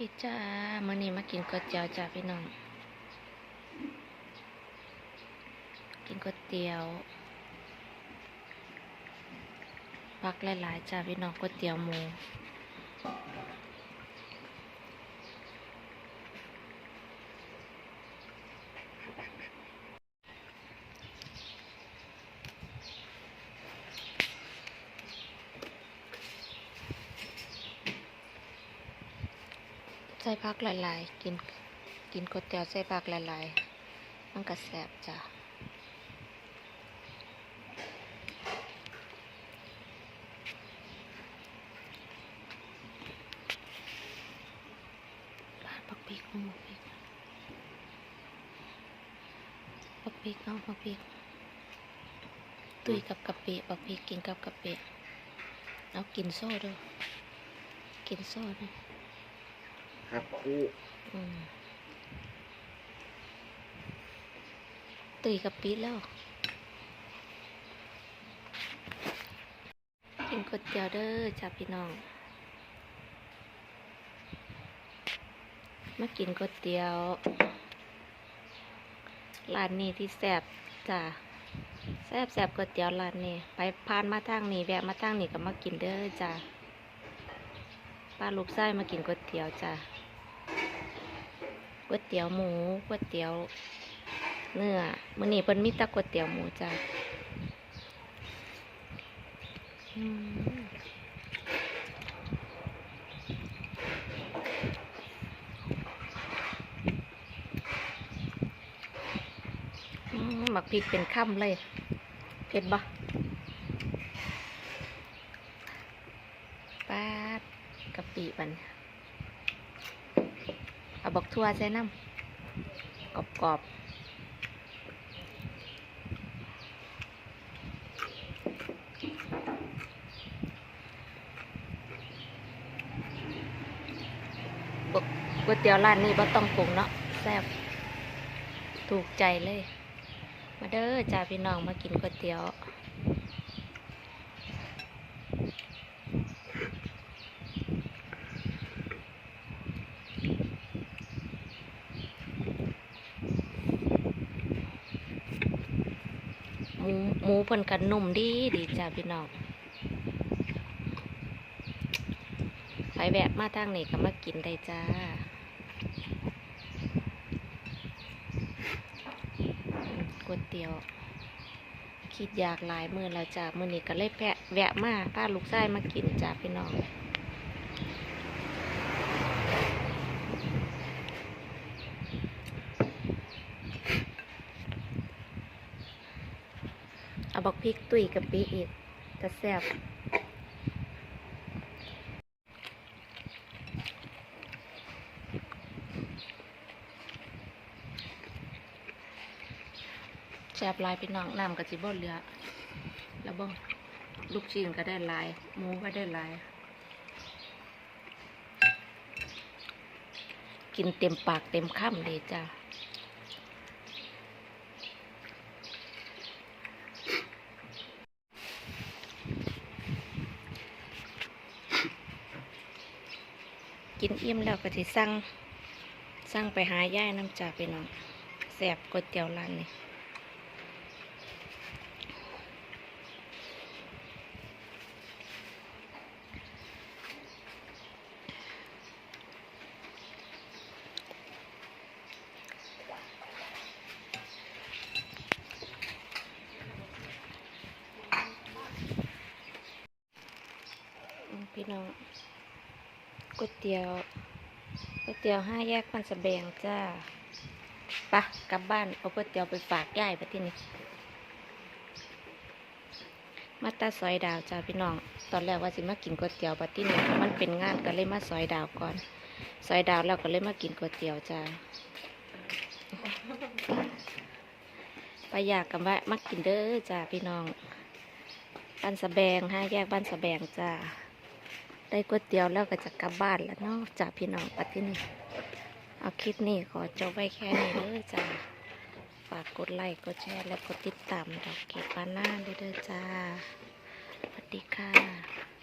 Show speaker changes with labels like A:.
A: ที่จ้ามื่อนี้มากินก๋วยเตี๋ยวจ้าพี่น้อง กินก๋วยเตี๋ยวพักหลายๆจ้าพี่น้องก๋วยเตี๋ยวหมู ใส่พักหลายๆ กินกินก๋วยเตี๋ยวใส่พักหลายๆ มันก็แซ่บจ้าปาดปักพริกเอาปักพริกปักพริกเอาปักพริกตุยกับกะปิปักพริกกินกับกะปิเอากินโซ่ด้วยกินโซ่ด้วย
B: ครับคู่
A: อืมตุยกับปิแล้วกินก๋วยเตี๋ยวเด้อจ้าพี่น้อง มากินก๋วยเตี๋ยวร้านนี้ที่แซ่บจ้ะแซ่บแซ่บก๋วยเตี๋ยวร้านนี้ไปผ่านมาทางนี้แวะมาทางนี้ก็มากินเด้อจ้ะป้าลูกไส้มากินก๋วยเตี๋ยวจ้ะ ก๋วยเตี๋ยวหมูก๋วยเตี๋ยวเนื้อมื้อนี้เพิ่นมีแต่ก๋วยเตี๋ยวหมูจ้ะหมักพริกเป็นค่ำเลยเผ็ดบ่ปาดกะปิบัน เอาบอกทั่วใส่น้ำกรอบกรอบๆบกก๋วยเตี๋ยวร้านนี้บ่ต้องปรุงเนาะแซ่บถูกใจเลย มาเด้อจ้าพี่น้องมากินก๋วยเตี๋ยว หมูหมูเพิ่นกันนุ่มดีดีจ้าพี่น้องไปแวะมาทางนี้ก็มากินได้จ้าก๋วยเตี๋ยวคิดอยากหลายมือแล้วจ้ามือนี้ก็เลยแพะแวะมาป้าลูกชายมากินจ้าพี่น้อง เอาบักพริกตุ๋ยกับปีอีกจะแซ่บแซ่บลายพี่น้องน้ำกับจิบ่เลือ แล้วบ่ลูกชิ้นก็ได้ลายหมูก็ได้ลาย กินเต็มปากเต็มคำเลยจ้า กินอิ่มแล้วก็สิสั่งสั่งไปหาย่ายน้ำจ่าไปน้องแซ่บก๋วยเตี๋ยวร้านนี้พี่น้อง ก๋วยเตี๋ยวก๋วยเตี๋ยวห้าแยกปันสะแบงจ้าปะกลับบ้านเอาก๋วยเตี๋ยวไปฝากยายไปที่นี่มาตาซอยดาวจ้าพี่น้อง ตอนแรกว่าสิมากินก๋วยเตี๋ยวปัที่นี่มันเป็นงานก็เลยมาซอยดาวก่อน ซอยดาวแล้วก็เลยมากินก๋วยเตี๋ยวจ้าไปอยากกันว่ามากินเด้อจ้าพี่น้องบ้านสะแบงห้าแยกบ้านสะแบงจ้า ได้ก๋วยเตี๋ยวแล้วก็จะกลับบ้านแล้วเนาะจากพี่น้องปัดที่นี่เอาคลิปนี้ขอจบไว้แค่นี้เด้อจ้าฝากกดไลค์กดแชร์และกดติดตามดอกเก็บปาน่าด้วยเด้อจ้าสวัสดีค่ะ